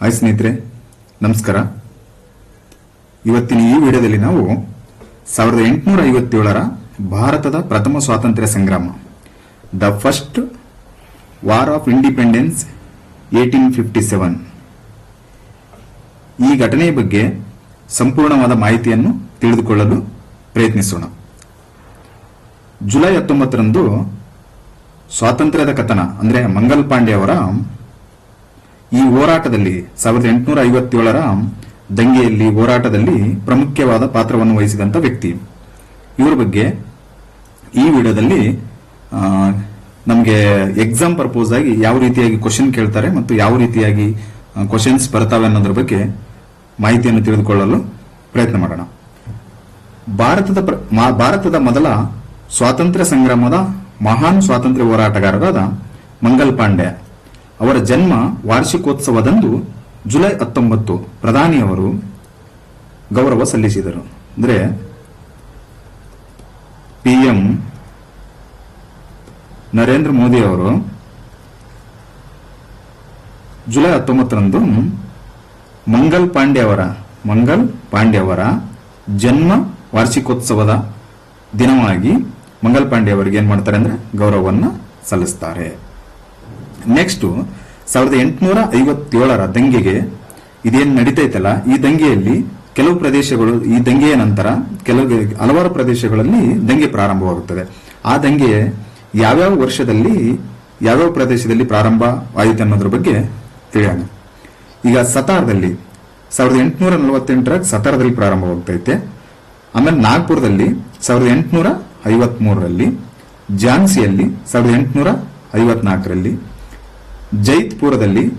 Hi ಸ್ನೇಹಿತರೆ, ನಮಸ್ಕಾರ. ಇವತ್ತಿನ ಈ ವಿಡಿಯೋದಲ್ಲಿ ನಾವು ಸಾವಿರದ ಎಂಟುನೂರ ಐವತ್ತೇಳರ ಭಾರತದ ಪ್ರಥಮ ಸ್ವಾತಂತ್ರ್ಯ ಸಂಗ್ರಾಮ, the first war of independence eighteen fifty seven. ಈ ಘಟನೆಯ ಬಗ್ಗೆ ಸಂಪೂರ್ಣವಾದ ಮಾಹಿತಿಯನ್ನು ತಿಳಿದುಕೊಳ್ಳಲು ಪ್ರಯತ್ನಿಸೋಣ. ಜುಲೈ ಹತ್ತೊಂಬತ್ತರಂದು ಸ್ವಾತಂತ್ರ್ಯದ ಕಥನ, ಅಂದರೆ ಮಂಗಲ್ ಪಾಂಡೆ ಅವರ ಈ ಹೋರಾಟದಲ್ಲಿ ಸಾವಿರದ ಎಂಟುನೂರ ಐವತ್ತೇಳರ ದಂಗೆಯಲ್ಲಿ ಹೋರಾಟದಲ್ಲಿ ಪ್ರಮುಖವಾದ ಪಾತ್ರವನ್ನು ವಹಿಸಿದಂತ ವ್ಯಕ್ತಿ. ಇವರ ಬಗ್ಗೆ ಈ ವಿಡಿಯೋದಲ್ಲಿ ನಮಗೆ ಎಕ್ಸಾಮ್ ಪರ್ಪೋಸ್ ಆಗಿ ಯಾವ ರೀತಿಯಾಗಿ ಕ್ವಶನ್ ಕೇಳ್ತಾರೆ ಮತ್ತು ಯಾವ ರೀತಿಯಾಗಿ ಕ್ವಶನ್ಸ್ ಬರ್ತವೆ ಅನ್ನೋದ್ರ ಬಗ್ಗೆ ಮಾಹಿತಿಯನ್ನು ತಿಳಿದುಕೊಳ್ಳಲು ಪ್ರಯತ್ನ ಮಾಡೋಣ. ಭಾರತದ ಭಾರತದ ಮೊದಲ ಸ್ವಾತಂತ್ರ್ಯ ಸಂಗ್ರಾಮದ ಮಹಾನ್ ಸ್ವಾತಂತ್ರ್ಯ ಹೋರಾಟಗಾರರಾದ ಮಂಗಲ್ ಪಾಂಡೆ. ಅವರ ಜನ್ಮ ವಾರ್ಷಿಕೋತ್ಸವದಂದು ಜುಲೈ ಹತ್ತೊಂಬತ್ತು ಪ್ರಧಾನಿಯವರು ಗೌರವ ಸಲ್ಲಿಸಿದರು. ಅಂದರೆ ಪಿ ಎಂ ನರೇಂದ್ರ ಮೋದಿ ಅವರು ಜುಲೈ ಹತ್ತೊಂಬತ್ತರಂದು ಮಂಗಲ್ ಪಾಂಡೆ ಅವರ, ಮಂಗಲ್ ಪಾಂಡೆ ಅವರ ಜನ್ಮ ವಾರ್ಷಿಕೋತ್ಸವದ ದಿನವಾಗಿ ಮಂಗಲ್ ಪಾಂಡೆ ಅವರಿಗೆ ಏನು ಮಾಡ್ತಾರೆ ಅಂದ್ರೆ ಗೌರವವನ್ನು ಸಲ್ಲಿಸ್ತಾರೆ. ನೆಕ್ಸ್ಟ್ ಸಾವಿರದ ಎಂಟುನೂರ ಐವತ್ತೇಳರ ದಂಗೆಗೆ ಇದೇನು ನಡೀತೈತಲ್ಲ, ಈ ದಂಗೆಯಲ್ಲಿ ಕೆಲವು ಪ್ರದೇಶಗಳು, ಈ ದಂಗೆಯ ನಂತರ ಕೆಲವು ಹಲವಾರು ಪ್ರದೇಶಗಳಲ್ಲಿ ದಂಗೆ ಪ್ರಾರಂಭವಾಗುತ್ತದೆ. ಆ ದಂಗೆ ಯಾವ್ಯಾವ ವರ್ಷದಲ್ಲಿ, ಯಾವ್ಯಾವ ಪ್ರದೇಶದಲ್ಲಿ ಪ್ರಾರಂಭ ಆಯಿತು ಅನ್ನೋದ್ರ ಬಗ್ಗೆ ತಿಳಿಯೋಣ. ಈಗ ಸತಾರದಲ್ಲಿ, ಸಾವಿರದ ಎಂಟುನೂರ ನಲವತ್ತೆಂಟರ ಸತಾರದಲ್ಲಿ ಪ್ರಾರಂಭವಾಗ್ತೈತೆ. ಆಮೇಲೆ ನಾಗ್ಪುರದಲ್ಲಿ, ಸಾವಿರದ ಎಂಟುನೂರ ಐವತ್ಮೂರರಲ್ಲಿ. ಝಾನ್ಸಿಯಲ್ಲಿ, ಸಾವಿರದ ಎಂಟುನೂರ ಐವತ್ನಾಲ್ಕರಲ್ಲಿ. ಜೈತ್ಪುರದಲ್ಲಿ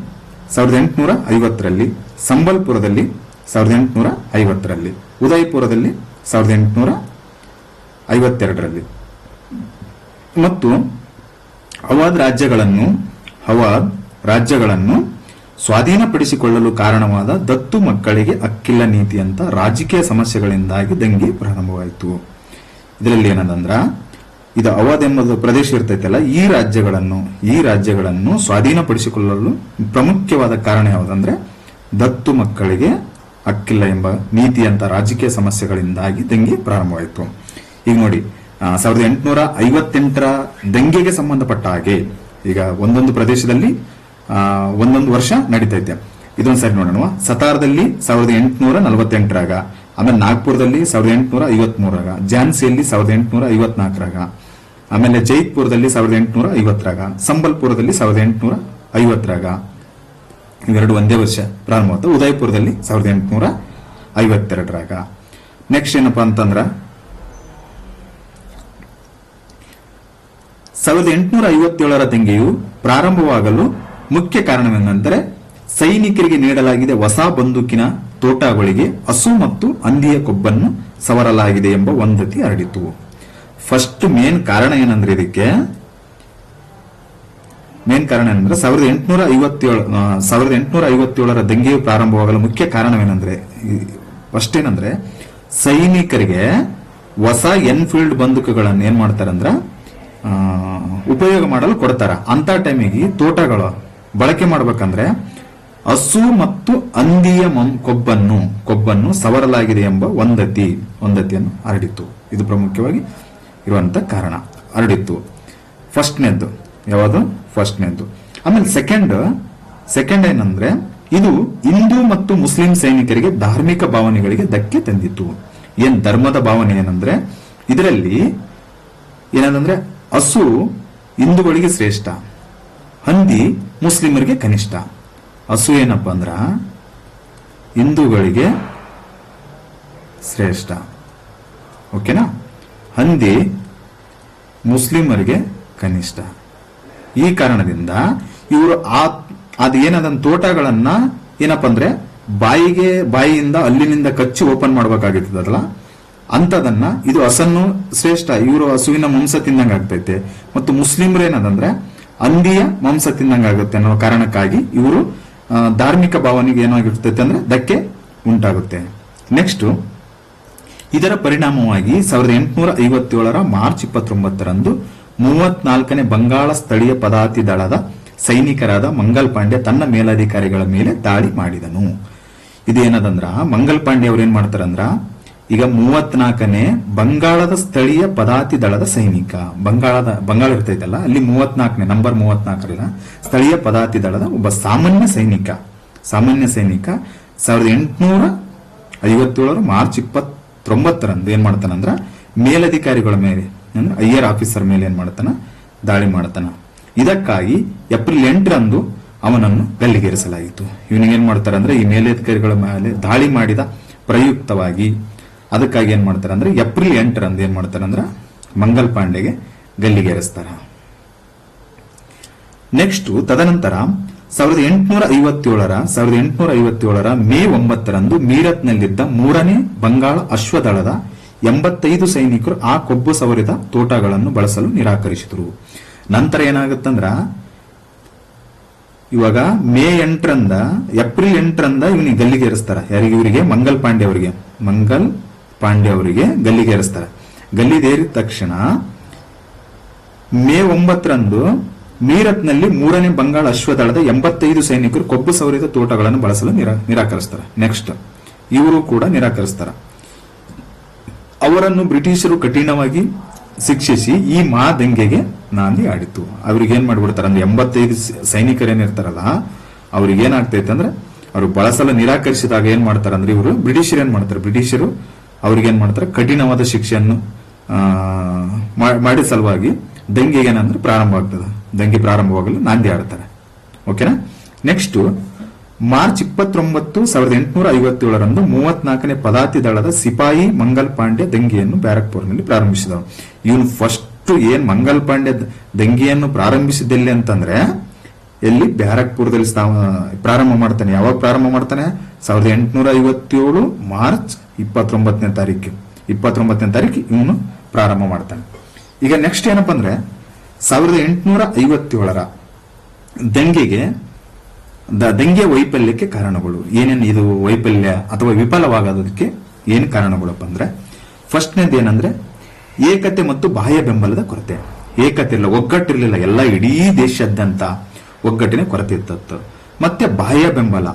ಸಾವಿರದ ಎಂಟುನೂರ ಐವತ್ತರಲ್ಲಿ, ಸಂಬಲ್ಪುರದಲ್ಲಿ ಸಾವಿರದ ಎಂಟುನೂರ ಐವತ್ತರಲ್ಲಿ, ಉದಯ್ಪುರದಲ್ಲಿ ಸಾವಿರದ ಎಂಟುನೂರ ಐವತ್ತೆರಡರಲ್ಲಿ. ಮತ್ತು ಅವಾದ್ ರಾಜ್ಯಗಳನ್ನು ಅವಾದ್ ರಾಜ್ಯಗಳನ್ನು ಸ್ವಾಧೀನಪಡಿಸಿಕೊಳ್ಳಲು ಕಾರಣವಾದ ದತ್ತು ಮಕ್ಕಳಿಗೆ ಅಕ್ಕಿಲ್ಲ ನೀತಿಯಂತ ರಾಜಕೀಯ ಸಮಸ್ಯೆಗಳಿಂದಾಗಿ ದಂಗೆ ಪ್ರಾರಂಭವಾಯಿತು. ಇದರಲ್ಲಿ ಏನದಂದ್ರ ಇದು ಅವಧ್ ಎಂಬುದು ಪ್ರದೇಶ ಇರ್ತೈತಲ್ಲ, ಈ ರಾಜ್ಯಗಳನ್ನು ಈ ರಾಜ್ಯಗಳನ್ನು ಸ್ವಾಧೀನಪಡಿಸಿಕೊಳ್ಳಲು ಪ್ರಮುಖವಾದ ಕಾರಣ ಯಾವುದಂದ್ರೆ, ದತ್ತು ಮಕ್ಕಳಿಗೆ ಹಕ್ಕಿಲ್ಲ ಎಂಬ ನೀತಿಯಂತ ರಾಜಕೀಯ ಸಮಸ್ಯೆಗಳಿಂದಾಗಿ ದಂಗೆ ಪ್ರಾರಂಭವಾಯಿತು. ಈಗ ನೋಡಿ ಸಾವಿರದ ಎಂಟುನೂರ ಐವತ್ತೆಂಟರ ದಂಗೆಗೆ ಸಂಬಂಧಪಟ್ಟ ಹಾಗೆ, ಈಗ ಒಂದೊಂದು ಪ್ರದೇಶದಲ್ಲಿ ಒಂದೊಂದು ವರ್ಷ ನಡೀತೈತೆ. ಇದೊಂದು ಸರಿ ನೋಡೋಣ ಸತಾರದಲ್ಲಿ ಸಾವಿರದ ಎಂಟುನೂರ ನಲವತ್ತೆಂಟರಾಗ, ಆಮೇಲೆ ನಾಗ್ಪುರದಲ್ಲಿ ಸಾವಿರದ ಎಂಟುನೂರ ಐವತ್ಮೂರಾಗ ಝಾನ್ಸಿಯಲ್ಲಿ ಸಾವಿರದ ಎಂಟುನೂರ ಐವತ್ನಾಲ್ಕರಾಗ ಆಮೇಲೆ ಜೈತ್ಪುರದಲ್ಲಿ ಸಾವಿರದ ಎಂಟುನೂರ ಐವತ್ತರಾಗ ಸಂಬಲ್ಪುರದಲ್ಲಿ ಸಾವಿರದ ಎಂಟುನೂರ ಐವತ್ತರಾಗ ಇವೆರಡು ಒಂದೇ ವರ್ಷ ಪ್ರಾರಂಭವಾದ ಉದಯಪುರದಲ್ಲಿ ಸಾವಿರದ ಎಂಟುನೂರ ಐವತ್ತೆರಡರಾಗ ನೆಕ್ಸ್ಟ್ ಏನಪ್ಪಾ ಅಂತಂದ್ರ, ಸಾವಿರದ ಎಂಟುನೂರ ಐವತ್ತೇಳರ ದಂಗೆಯು ಪ್ರಾರಂಭವಾಗಲು ಮುಖ್ಯ ಕಾರಣವೇನೆಂದರೆ ಸೈನಿಕರಿಗೆ ನೀಡಲಾಗಿದೆ ಹೊಸ ಬಂದೂಕಿನ ತೋಟಗಳಿಗೆ ಹಸು ಮತ್ತು ಹಂದಿಯ ಕೊಬ್ಬನ್ನು ಸವರಲಾಗಿದೆ ಎಂಬ ವಂದತಿ ಹರಡಿತು. ಫಸ್ಟ್ ಮೇನ್ ಕಾರಣ ಏನಂದ್ರೆ ಇದಕ್ಕೆ? ಮೇನ್ ಕಾರಣ ಏನಂದ್ರೆ ಸಾವಿರದ ಎಂಟುನೂರ ಐವತ್ತೇಳು ಸಾವಿರದ ಎಂಟುನೂರ ಐವತ್ತೇಳರ ದಂಗೆಯು ಪ್ರಾರಂಭವಾಗಲು ಮುಖ್ಯ ಕಾರಣವೇನೆಂದ್ರೆ ಫಸ್ಟ್ ಏನಂದ್ರೆ ಸೈನಿಕರಿಗೆ ಹೊಸ ಎನ್ಫೀಲ್ಡ್ ಬಂದೂಕುಗಳನ್ನು ಏನ್ ಮಾಡ್ತಾರಂದ್ರ ಉಪಯೋಗ ಮಾಡಲು ಕೊಡ್ತಾರ. ಅಂತ ಟೈಮಿಗೆ ತೋಟಗಳು ಬಳಕೆ ಮಾಡ್ಬೇಕಂದ್ರೆ ಹಸು ಮತ್ತು ಹಂದಿಯ ಕೊಬ್ಬನ್ನು ಕೊಬ್ಬನ್ನು ಸವರಲಾಗಿದೆ ಎಂಬ ಒಂದತಿ, ಒಂದತಿಯನ್ನು ಹರಡಿತು ಇದು ಪ್ರಮುಖವಾಗಿ ಇರುವಂತ ಕಾರಣ. ಹರಡಿತ್ತು ಫಸ್ಟ್ನೇದ್ದು. ಯಾವುದು? ಫಸ್ಟ್ನೇದ್ದು. ಆಮೇಲೆ ಸೆಕೆಂಡ್ ಸೆಕೆಂಡ್ ಏನಂದ್ರೆ, ಇದು ಹಿಂದೂ ಮತ್ತು ಮುಸ್ಲಿಂ ಸೈನಿಕರಿಗೆ ಧಾರ್ಮಿಕ ಭಾವನೆಗಳಿಗೆ ಧಕ್ಕೆ ತಂದಿತ್ತು. ಏನ್ ಧರ್ಮದ ಭಾವನೆ ಏನಂದ್ರೆ, ಇದರಲ್ಲಿ ಏನಂದ್ರೆ, ಹಸು ಹಿಂದೂಗಳಿಗೆ ಶ್ರೇಷ್ಠ, ಹಂದಿ ಮುಸ್ಲಿಮರಿಗೆ ಕನಿಷ್ಠ. ಹಸು ಏನಪ್ಪ ಅಂದ್ರ, ಹಿಂದೂಗಳಿಗೆ ಶ್ರೇಷ್ಠ. ಓಕೆನಾ? ಹಂದಿ ಮುಸ್ಲಿಮರಿಗೆ ಕನಿಷ್ಠ. ಈ ಕಾರಣದಿಂದ ಇವರು ಆ, ಅದು ಏನದ ತೋಟಗಳನ್ನ ಏನಪ್ಪ ಅಂದ್ರೆ ಬಾಯಿಗೆ, ಬಾಯಿಯಿಂದ ಅಲ್ಲಿನಿಂದ ಕಚ್ಚಿ ಓಪನ್ ಮಾಡ್ಬೇಕಾಗಿರ್ತದಲ್ಲ ಅಂತದನ್ನ ಇದು ಹಸನ್ನು ಶ್ರೇಷ್ಠ, ಇವರು ಹಸುವಿನ ಮಾಂಸ ತಿಂದಂಗೆ ಆಗ್ತೈತೆ. ಮತ್ತು ಮುಸ್ಲಿಮರು ಏನದಂದ್ರೆ ಅಂದಿಯ ಮಾಂಸ ತಿಂದಂಗೆ ಅನ್ನೋ ಕಾರಣಕ್ಕಾಗಿ ಇವರು ಧಾರ್ಮಿಕ ಭಾವನೆಗೆ ಏನಾಗಿರ್ತೈತೆ ಅಂದ್ರೆ ಧಕ್ಕೆ ಉಂಟಾಗುತ್ತೆ. ನೆಕ್ಸ್ಟ್ ಇದರ ಪರಿಣಾಮವಾಗಿ ಸಾವಿರದ ಎಂಟುನೂರ ಐವತ್ತೇಳರ ಮಾರ್ಚ್ ಇಪ್ಪತ್ತೊಂಬತ್ತರಂದು ಮೂವತ್ನಾಲ್ಕನೇ ಬಂಗಾಳ ಸ್ಥಳೀಯ ಪದಾತಿ ದಳದ ಸೈನಿಕರಾದ ಮಂಗಲ್ ಪಾಂಡೆ ತನ್ನ ಮೇಲಧಿಕಾರಿಗಳ ಮೇಲೆ ದಾಳಿ ಮಾಡಿದನು. ಇದೇನದಂದ್ರ ಮಂಗಲ್ ಪಾಂಡೆ ಅವ್ರು ಏನ್ ಮಾಡ್ತಾರಂದ್ರ, ಈಗ ಮೂವತ್ನಾಲ್ಕನೇ ಬಂಗಾಳದ ಸ್ಥಳೀಯ ಪದಾತಿ ದಳದ ಸೈನಿಕ, ಬಂಗಾಳದ, ಬಂಗಾಳ ಇರ್ತೈತಲ್ಲ, ಅಲ್ಲಿ ಮೂವತ್ನಾಲ್ಕನೇ, ನಂಬರ್ ಮೂವತ್ನಾಲ್ಕರಿಂದ ಸ್ಥಳೀಯ ಪದಾತಿ ದಳದ ಒಬ್ಬ ಸಾಮಾನ್ಯ ಸೈನಿಕ ಸಾಮಾನ್ಯ ಸೈನಿಕ ಸಾವಿರದ ಎಂಟುನೂರ ಐವತ್ತೇಳರ ಮಾರ್ಚ್ ಇಪ್ಪತ್ತೊಂಬತ್ತರಂದು ಏನ್ ಮಾಡ್ತಾನಂದ್ರ ಮೇಲಧಿಕಾರಿಗಳ ಮೇಲೆ, ಅಂದ್ರೆ ಐಯರ್ ಆಫೀಸರ್ ಮೇಲೆ ಏನ್ ಮಾಡ್ತಾನ? ದಾಳಿ ಮಾಡ್ತಾನ. ಇದಕ್ಕಾಗಿ ಏಪ್ರಿಲ್ ಎಂಟರಂದು ಅವನನ್ನು ಗಲ್ಲಿಗೇರಿಸಲಾಯಿತು. ಇವನಿಗೆ ಏನ್ ಮಾಡ್ತಾರೆ ಅಂದ್ರೆ, ಈ ಮೇಲಧಿಕಾರಿಗಳ ಮೇಲೆ ದಾಳಿ ಮಾಡಿದ ಪ್ರಯುಕ್ತವಾಗಿ ಅದಕ್ಕಾಗಿ ಏನ್ ಮಾಡ್ತಾರೆ ಅಂದ್ರೆ, ಏಪ್ರಿಲ್ ಎಂಟರಂದು ಏನ್ ಮಾಡ್ತಾರೆ ಅಂದ್ರೆ, ಮಂಗಲ್ ಪಾಂಡೆಗೆ ಗಲ್ಲಿಗೇರಿಸ್ತಾರ. ನೆಕ್ಸ್ಟ್ ತದನಂತರ ಸಾವಿರದ ಎಂಟುನೂರ ಐವತ್ತೇಳರ, ಸಾವಿರದ ಎಂಟುನೂರ ಐವತ್ತೇಳರ ಮೇ ಒಂಬತ್ತರಂದು ಮೀರತ್ನಲ್ಲಿದ್ದ ಮೂರನೇ ಬಂಗಾಳ ಅಶ್ವದಳದ ಎಂಬತ್ತೈದು ಸೈನಿಕರು ಆ ಕೊಬ್ಬು ಸವರಿದ ತೋಟಗಳನ್ನು ಬಳಸಲು ನಿರಾಕರಿಸಿದರು. ನಂತರ ಏನಾಗುತ್ತಂದ್ರ, ಇವಾಗ ಮೇ ಎಂಟರಂದ, ಏಪ್ರಿಲ್ ಎಂಟರಂದ ಇವನಿಗೆ ಗಲ್ಲಿಗೇರಿಸ್ತಾರ ಯಾರಿಗೆ? ಇವರಿಗೆ ಮಂಗಲ್ ಪಾಂಡೆ ಅವರಿಗೆ. ಮಂಗಲ್ ಪಾಂಡೆ ಅವರಿಗೆ ಗಲ್ಲಿಗೇರಿಸ್ತಾರ ಗಲ್ಲಿಗೇರಿದ ತಕ್ಷಣ ಮೇ ಒಂಬತ್ತರಂದು ಮೀರತ್ನಲ್ಲಿ ಮೂರನೇ ಬಂಗಾಳ ಅಶ್ವದಳದ ಎಂಬತ್ತೈದು ಸೈನಿಕರು ಕೊಬ್ಬು ಸವರಿದ ತೋಟಗಳನ್ನು ಬಳಸಲು ನಿರಾ, ನಿರಾಕರಿಸ್ತಾರೆ. ನೆಕ್ಸ್ಟ್ ಇವರು ಕೂಡ ನಿರಾಕರಿಸ್ತಾರೆ. ಅವರನ್ನು ಬ್ರಿಟಿಷರು ಕಠಿಣವಾಗಿ ಶಿಕ್ಷಿಸಿ ಈ ಮಾ ದಂಗೆಗೆ ನಾಂದಿ ಆಡಿತು. ಅವ್ರಿಗೆ ಏನ್ ಮಾಡ್ಬಿಡ್ತಾರೆ? ಅಂದ್ರೆ ಎಂಬತ್ತೈದು ಸೈನಿಕರೇನಿರ್ತಾರಲ್ಲ, ಅವ್ರಿಗೆ ಏನಾಗ್ತೈತೆ ಅಂದ್ರೆ ಅವರು ಬಳಸಲು ನಿರಾಕರಿಸಿದಾಗ ಏನ್ ಮಾಡ್ತಾರೆ ಅಂದ್ರೆ ಇವರು ಬ್ರಿಟಿಷರು ಏನ್ ಮಾಡ್ತಾರೆ? ಬ್ರಿಟಿಷರು ಅವ್ರಿಗೆ ಏನ್ ಮಾಡ್ತಾರೆ? ಕಠಿಣವಾದ ಶಿಕ್ಷೆಯನ್ನು ಮಾಡಿ ಸಲುವಾಗಿ ದಂಗೆಗೆ ಏನಂದ್ರೆ ಪ್ರಾರಂಭ ಆಗ್ತದೆ. ದಂಗೆ ಪ್ರಾರಂಭವಾಗಲು ನಾಂದಿ ಆಡ್ತಾರೆ ಓಕೆನಾ ನೆಕ್ಸ್ಟ್ ಮಾರ್ಚ್ ಇಪ್ಪತ್ತೊಂಬತ್ತು ಸಾವಿರದ ಎಂಟುನೂರ ಐವತ್ತೇಳರಂದು ಮೂವತ್ನಾಲ್ಕನೇ ಪದಾತಿ ದಳದ ಸಿಪಾಯಿ ಮಂಗಲ್ ಪಾಂಡೆ ದಂಗೆಯನ್ನು ಬ್ಯಾರಕ್ಪುರ್ನಲ್ಲಿ ಪ್ರಾರಂಭಿಸಿದವು. ಇವನು ಫಸ್ಟ್ ಏನ್ ಮಂಗಲ್ ಪಾಂಡೆ ದಂಗೆಯನ್ನು ಪ್ರಾರಂಭಿಸಿದ್ದೆಲ್ಲಿ ಅಂತಂದ್ರೆ, ಎಲ್ಲಿ? ಬ್ಯಾರಕ್ಪುರದಲ್ಲಿ ಪ್ರಾರಂಭ ಮಾಡ್ತಾನೆ. ಯಾವಾಗ ಪ್ರಾರಂಭ ಮಾಡ್ತಾನೆ? ಸಾವಿರದ ಎಂಟುನೂರ ಐವತ್ತೇಳು ಮಾರ್ಚ್ ಇಪ್ಪತ್ತೊಂಬತ್ತನೇ ತಾರೀಕು. ಇಪ್ಪತ್ತೊಂಬತ್ತನೇ ತಾರೀಕು ಇವನು ಪ್ರಾರಂಭ ಮಾಡ್ತಾನೆ. ಈಗ ನೆಕ್ಸ್ಟ್ ಏನಪ್ಪ ಅಂದ್ರೆ ಸಾವಿರದ ಎಂಟುನೂರ ಐವತ್ತೇಳರ ದಂಗೆಗೆ ದಂಗೆ ವೈಫಲ್ಯಕ್ಕೆ ಕಾರಣಗಳು. ಏನೇನು ಇದು ವೈಫಲ್ಯ ಅಥವಾ ವಿಫಲವಾಗೋದಕ್ಕೆ ಏನು ಕಾರಣಗಳಪ್ಪ ಅಂದ್ರೆ ಫಸ್ಟ್ನೇದು ಏನಂದ್ರೆ, ಏಕತೆ ಮತ್ತು ಬಾಹ್ಯ ಬೆಂಬಲದ ಕೊರತೆ. ಏಕತೆ ಇಲ್ಲ, ಒಗ್ಗಟ್ಟಿರಲಿಲ್ಲ, ಎಲ್ಲ ಇಡೀ ದೇಶಾದ್ಯಂತ ಒಗ್ಗಟ್ಟಿನ ಕೊರತೆ ಇತ್ತು ಮತ್ತೆ ಬಾಹ್ಯ ಬೆಂಬಲ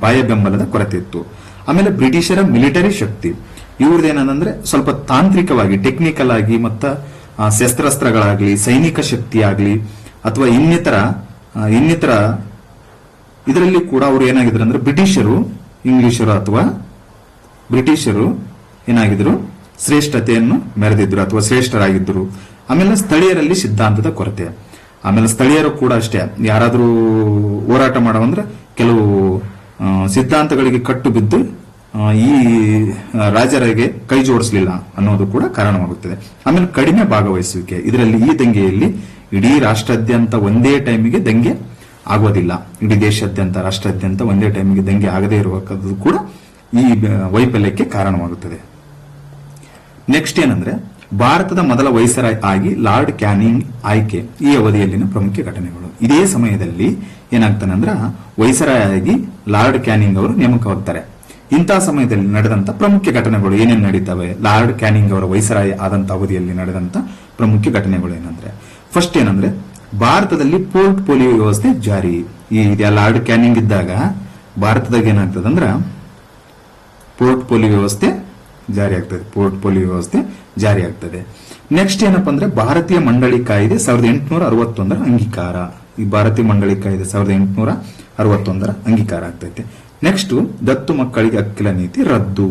ಬಾಹ್ಯ ಬೆಂಬಲದ ಕೊರತೆ ಇತ್ತು. ಆಮೇಲೆ ಬ್ರಿಟಿಷರ ಮಿಲಿಟರಿ ಶಕ್ತಿ. ಇವ್ರದ್ದು ಏನಂದ್ರೆ ಸ್ವಲ್ಪ ತಾಂತ್ರಿಕವಾಗಿ ಟೆಕ್ನಿಕಲ್ ಆಗಿ ಮತ್ತ ಶಸ್ತ್ರಾಸ್ತ್ರಗಳಾಗ್ಲಿ, ಸೈನಿಕ ಶಕ್ತಿ ಆಗ್ಲಿ ಅಥವಾ ಇನ್ನಿತರ ಇನ್ನಿತರ ಇದರಲ್ಲಿ ಕೂಡ ಅವರು ಏನಾಗಿದ್ರು ಅಂದ್ರೆ ಬ್ರಿಟಿಷರು, ಇಂಗ್ಲಿಷರು ಅಥವಾ ಬ್ರಿಟಿಷರು ಏನಾಗಿದ್ರು ಶ್ರೇಷ್ಠತೆಯನ್ನು ಮೆರೆದಿದ್ರು ಅಥವಾ ಶ್ರೇಷ್ಠರಾಗಿದ್ದರು. ಆಮೇಲೆ ಸ್ಥಳೀಯರಲ್ಲಿ ಸಿದ್ಧಾಂತದ ಕೊರತೆ. ಆಮೇಲೆ ಸ್ಥಳೀಯರು ಕೂಡ ಅಷ್ಟೇ. ಯಾರಾದರೂ ಹೋರಾಟ ಮಾಡವಂದ್ರೆ ಕೆಲವು ಸಿದ್ಧಾಂತಗಳಿಗೆ ಕಟ್ಟು ಬಿದ್ದು ಈ ರಾಜರಿಗೆ ಕೈ ಜೋಡಿಸಲಿಲ್ಲ ಅನ್ನೋದು ಕೂಡ ಕಾರಣವಾಗುತ್ತದೆ. ಆಮೇಲೆ ಕಡಿಮೆ ಭಾಗವಹಿಸುವಿಕೆ. ಇದರಲ್ಲಿ ಈ ದಂಗೆಯಲ್ಲಿ ಇಡೀ ರಾಷ್ಟ್ರಾದ್ಯಂತ ಒಂದೇ ಟೈಮಿಗೆ ದಂಗೆ ಆಗೋದಿಲ್ಲ. ಇಡೀ ದೇಶಾದ್ಯಂತ, ರಾಷ್ಟ್ರಾದ್ಯಂತ ಒಂದೇ ಟೈಮಿಗೆ ದಂಗೆ ಆಗದೇ ಇರುವಂಥದ್ದು ಕೂಡ ಈ ವೈಫಲ್ಯಕ್ಕೆ ಕಾರಣವಾಗುತ್ತದೆ. ನೆಕ್ಸ್ಟ್ ಏನಂದ್ರೆ, ಭಾರತದ ಮೊದಲ ವೈಸರಾಯ್ ಆಗಿ ಲಾರ್ಡ್ ಕ್ಯಾನಿಂಗ್ ಆಯ್ಕೆ ಈ ಅವಧಿಯಲ್ಲಿನ ಪ್ರಮುಖ ಘಟನೆಗಳು. ಇದೇ ಸಮಯದಲ್ಲಿ ಏನಾಗ್ತಾನೆ ಅಂದ್ರ ಆಗಿ ಲಾರ್ಡ್ ಕ್ಯಾನಿಂಗ್ ಅವರು ನೇಮಕವಾಗ್ತಾರೆ. ಇಂತಹ ಸಮಯದಲ್ಲಿ ನಡೆದಂತ ಪ್ರಮುಖ ಘಟನೆಗಳು ಏನೇನು ನಡೀತವೆ? ಲಾರ್ಡ್ ಕ್ಯಾನಿಂಗ್ ಅವರ ವೈಸರಾಯ್ ಆದಂತ ಅವಧಿಯಲ್ಲಿ ನಡೆದಂತ ಪ್ರಮುಖ ಘಟನೆಗಳು ಏನಂದ್ರೆ ಫಸ್ಟ್ ಏನಂದ್ರೆ, ಭಾರತದಲ್ಲಿ ಪೋರ್ಟ್ ಪೋಲಿಯೋ ವ್ಯವಸ್ಥೆ ಜಾರಿ. ಈ ಲಾರ್ಡ್ ಕ್ಯಾನಿಂಗ್ ಇದ್ದಾಗ ಭಾರತದಾಗ ಏನಾಗ್ತದಂದ್ರ ಪೋರ್ಟ್ ಪೋಲಿಯೋ ವ್ಯವಸ್ಥೆ ಜಾರಿ ಆಗ್ತದೆ, ಪೋರ್ಟ್ ಪೋಲಿಯೋ ವ್ಯವಸ್ಥೆ ಜಾರಿ ಆಗ್ತದೆ. ನೆಕ್ಸ್ಟ್ ಏನಪ್ಪಾ ಅಂದ್ರೆ, ಭಾರತೀಯ ಮಂಡಳಿ ಕಾಯ್ದೆ ಸಾವಿರದ ಎಂಟುನೂರ ಅರವತ್ತೊಂದರ ಅಂಗೀಕಾರ. ಈ ಭಾರತೀಯ ಮಂಡಳಿ ಕಾಯ್ದೆ ಸಾವಿರದ ಎಂಟುನೂರ ಅರವತ್ತೊಂದರ ಅಂಗೀಕಾರ ಆಗ್ತೈತೆ. ನೆಕ್ಸ್ಟ್ ದತ್ತು ಮಕ್ಕಳಿಗೆ ಅಕ್ಕಿಲ ನೀತಿ ರದ್ದು.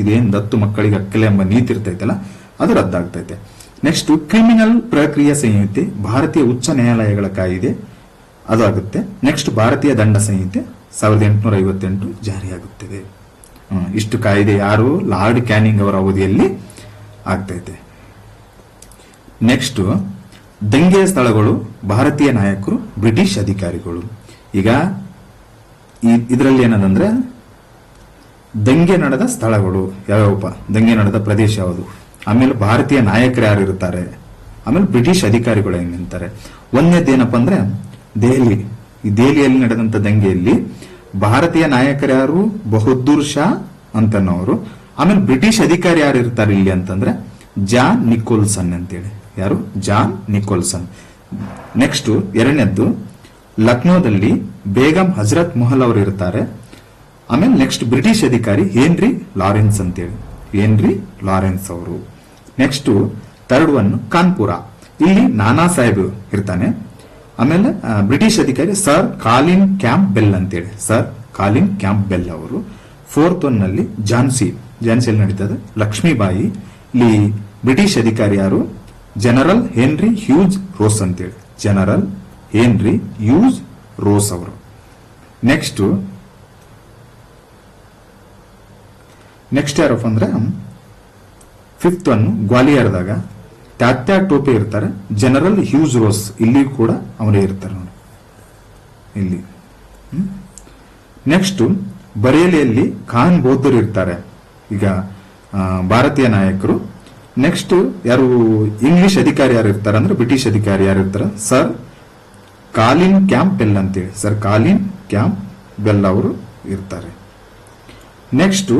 ಇದೇನು ದತ್ತು ಮಕ್ಕಳಿಗೆ ಅಕ್ಕಿಲ ಎಂಬ ನೀತಿ ಇರ್ತೈತಲ್ಲ, ಅದು ರದ್ದಾಗ್ತೈತೆ. ನೆಕ್ಸ್ಟ್ ಕ್ರಿಮಿನಲ್ ಪ್ರಕ್ರಿಯೆ ಸಂಹಿತೆ, ಭಾರತೀಯ ಉಚ್ಚ ನ್ಯಾಯಾಲಯಗಳ ಕಾಯಿದೆ ಅದು ಆಗುತ್ತೆ ನೆಕ್ಸ್ಟ್ ಭಾರತೀಯ ದಂಡ ಸಂಹಿತೆ, ಸಾವಿರದ ಎಂಟುನೂರ ಐವತ್ತೆಂಟು ಜಾರಿಯಾಗುತ್ತದೆ. ಇಷ್ಟು ಕಾಯಿದೆ ಯಾರು? ಲಾರ್ಡ್ ಕ್ಯಾನಿಂಗ್ ಅವರ ಅವಧಿಯಲ್ಲಿ ಆಗ್ತೈತೆ. ನೆಕ್ಸ್ಟ್ ದಂಗೆಯ ಸ್ಥಳಗಳು, ಭಾರತೀಯ ನಾಯಕರು, ಬ್ರಿಟಿಷ್ ಅಧಿಕಾರಿಗಳು. ಈಗ ಇದರಲ್ಲಿ ಏನದಂದ್ರೆ, ದಂಗೆ ನಡೆದ ಸ್ಥಳಗಳು ಯಾವ್ಯಾವಪ್ಪ? ದಂಗೆ ನಡೆದ ಪ್ರದೇಶ ಯಾವುದು? ಆಮೇಲೆ ಭಾರತೀಯ ನಾಯಕರು ಯಾರು ಇರ್ತಾರೆ ಆಮೇಲೆ ಬ್ರಿಟಿಷ್ ಅಧಿಕಾರಿಗಳು ಹೆಂಗ್ ನಿಂತಾರೆ? ಒಂದನೇದೇನಪ್ಪ ಅಂದ್ರೆ, ದೆಹಲಿ. ಈ ದೆಹಲಿಯಲ್ಲಿ ನಡೆದಂತ ದಂಗೆಯಲ್ಲಿ ಭಾರತೀಯ ನಾಯಕರು ಯಾರು? ಬಹದ್ದೂರ್ ಶಾ ಅಂತನವರು. ಆಮೇಲೆ ಬ್ರಿಟಿಷ್ ಅಧಿಕಾರಿ ಯಾರು ಇರ್ತಾರೆ ಇಲ್ಲಿ ಅಂತಂದ್ರೆ, ಜಾನ್ ನಿಕೋಲ್ಸನ್ ಅಂತೇಳಿ. ಯಾರು? John Nicholson. ನೆಕ್ಸ್ಟ್ ಎರಡನೇದ್ದು ಲಕ್ನೋದಲ್ಲಿ ಬೇಗಂ ಹಜರತ್ ಮೊಹಲ್ ಅವರು ಇರ್ತಾರೆ. ಆಮೇಲೆ ನೆಕ್ಸ್ಟ್ ಬ್ರಿಟಿಷ್ ಅಧಿಕಾರಿ ಹೇನ್ರಿ ಲಾರೆನ್ಸ್ ಅಂತೇಳಿ. ಹೇನ್ರಿ ಲಾರೆನ್ಸ್ ಅವರು. Next third one Kanpur. ಇಲ್ಲಿ ನಾನಾ ಸಾಹೇಬ್ ಇರ್ತಾನೆ. ಆಮೇಲೆ ಬ್ರಿಟಿಷ್ ಅಧಿಕಾರಿ ಸರ್ ಕಾಲಿನ್ ಕ್ಯಾಂಪ್ ಬೆಲ್ ಅಂತೇಳಿ. ಸರ್ ಕಾಲಿನ್ ಕ್ಯಾಂಪ್ ಬೆಲ್ ಅವರು. ಫೋರ್ತ್ ಒನ್ನಲ್ಲಿ ಝಾನ್ಸಿ. ಝಾನ್ಸಿಯಲ್ಲಿ ನಡೀತದೆ? ಲಕ್ಷ್ಮೀಬಾಯಿ. ಇಲ್ಲಿ ಬ್ರಿಟಿಷ್ ಅಧಿಕಾರಿ ಯಾರು? ಜನರಲ್ ಹೆನ್ರಿ ಹ್ಯೂಜ್ ರೋಸ್ ಅಂತೇಳಿ. ಜನರಲ್ ಹೆನ್ರಿ ಯೂಸ್ ರೋಸ್ ಅವರು. ನೆಕ್ಸ್ಟ್ ನೆಕ್ಸ್ಟ್ ಯಾರಪ್ಪ ಅಂದ್ರೆ ಫಿಫ್ತ್ ಅನ್ನು ಗ್ವಾಲಿಯರ್ದಾಗ ತಾತ್ಯಾ ಟೋಪೆ ಇರ್ತಾರೆ, ಜನರಲ್ ಹ್ಯೂಸ್ ರೋಸ್ ಇಲ್ಲಿ ಕೂಡ ಅವರೇ ಇರ್ತಾರೆ ನೋಡಿ. ಇಲ್ಲಿ. ನೆಕ್ಸ್ಟ್ ಬರೇಲಿಯಲ್ಲಿ ಖಾನ್ ಬೌದ್ಧರು ಇರ್ತಾರೆ. ಈಗ ಭಾರತೀಯ ನಾಯಕರು. ನೆಕ್ಸ್ಟ್ ಯಾರು ಇಂಗ್ಲಿಷ್ ಅಧಿಕಾರಿ ಯಾರು ಇರ್ತಾರೆ ಅಂದ್ರೆ ಬ್ರಿಟಿಷ್ ಅಧಿಕಾರಿ ಯಾರು ಇರ್ತಾರೆ? ಸರ್ ಕಾಲಿನ್ ಕ್ಯಾಂಪ್ ಬೆಲ್ ಅಂತೇಳಿ. ಸರ್, ಕಾಲಿನ್ ಕ್ಯಾಂಪ್ ಬೆಲ್ ಅವರು ಇರ್ತಾರೆ. ನೆಕ್ಸ್ಟ್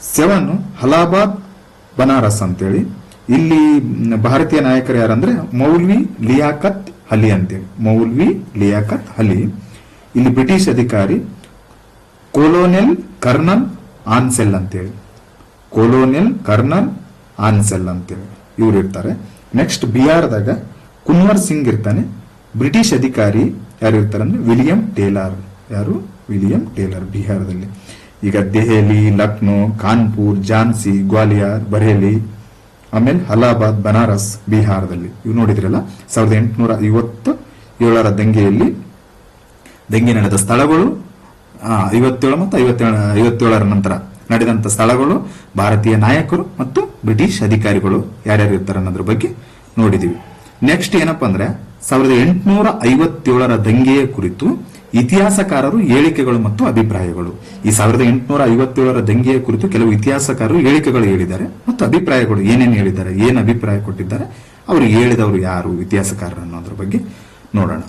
ಸೆವೆನ್ ಹಲಾಬಾದ್ ಬನಾರಸ್ ಅಂತೇಳಿ. ಇಲ್ಲಿ ಭಾರತೀಯ ನಾಯಕರು ಯಾರಂದ್ರೆ, ಮೌಲ್ವಿ ಲಿಯಾಕತ್ ಅಲಿ ಅಂತೇಳಿ. ಮೌಲ್ವಿ ಲಿಯಾಕತ್ ಅಲಿ. ಇಲ್ಲಿ ಬ್ರಿಟಿಷ್ ಅಧಿಕಾರಿ ಕೊಲೋನೆಲ್ ಕರ್ನಲ್ ಆನ್ಸೆಲ್ ಅಂತೇಳಿ. ಕೊಲೋನೆಲ್ ಕರ್ನಲ್ ಆನ್ಸೆಲ್ ಅಂತೇಳಿ. ಇವ್ರು ಇರ್ತಾರೆ. ನೆಕ್ಸ್ಟ್ ಬಿಹಾರದಾಗ ಕುನ್ವರ್ ಸಿಂಗ್ ಇರ್ತಾನೆ. ಬ್ರಿಟಿಷ್ ಅಧಿಕಾರಿ ಯಾರು ಇರ್ತಾರಂದ್ರೆ ವಿಲಿಯಂ ಟೇಲರ್. ಯಾರು? ವಿಲಿಯಂ ಟೇಲರ್, ಬಿಹಾರದಲ್ಲಿ. ಈಗ ದೆಹಲಿ, ಲಕ್ನೋ, ಕಾನ್ಪುರ್, ಝಾನ್ಸಿ, ಗ್ವಾಲಿಯರ್, ಬರೇಲಿ, ಆಮೇಲೆ ಹಲಾಬಾದ್ ಬನಾರಸ್, ಬಿಹಾರದಲ್ಲಿ. ಇವು ನೋಡಿದ್ರಲ್ಲ, ಸಾವಿರದ ಎಂಟುನೂರ ಐವತ್ತು ಏಳರ ದಂಗೆಯಲ್ಲಿ ದಂಗೆ ನಡೆದ ಸ್ಥಳಗಳು ಐವತ್ತೇಳು ಮತ್ತು ಐವತ್ತೇಳ, ಐವತ್ತೇಳರ ನಂತರ ನಡೆದಂತ ಸ್ಥಳಗಳು ಭಾರತೀಯ ನಾಯಕರು ಮತ್ತು ಬ್ರಿಟಿಷ್ ಅಧಿಕಾರಿಗಳು ಯಾರ್ಯಾರು ಇರ್ತಾರೆ ಅನ್ನೋದ್ರ ಬಗ್ಗೆ ನೋಡಿದೀವಿ. ನೆಕ್ಸ್ಟ್ ಏನಪ್ಪಾ ಅಂದ್ರೆ ಸಾವಿರದ ಎಂಟುನೂರ ಐವತ್ತೇಳರ ದಂಗೆಯ ಕುರಿತು ಇತಿಹಾಸಕಾರರು ಹೇಳಿಕೆಗಳು ಮತ್ತು ಅಭಿಪ್ರಾಯಗಳು. ಈ ಸಾವಿರದ ಎಂಟುನೂರ ಐವತ್ತೇಳರ ದಂಗೆಯ ಕುರಿತು ಕೆಲವು ಇತಿಹಾಸಕಾರರು ಹೇಳಿಕೆಗಳು ಹೇಳಿದ್ದಾರೆ ಮತ್ತು ಅಭಿಪ್ರಾಯಗಳು ಏನೇನು ಹೇಳಿದ್ದಾರೆ, ಏನು ಅಭಿಪ್ರಾಯ ಕೊಟ್ಟಿದ್ದಾರೆ, ಅವರು ಹೇಳಿದವರು ಯಾರು ಇತಿಹಾಸಕಾರರು ಅನ್ನೋದ್ರ ಬಗ್ಗೆ ನೋಡೋಣ.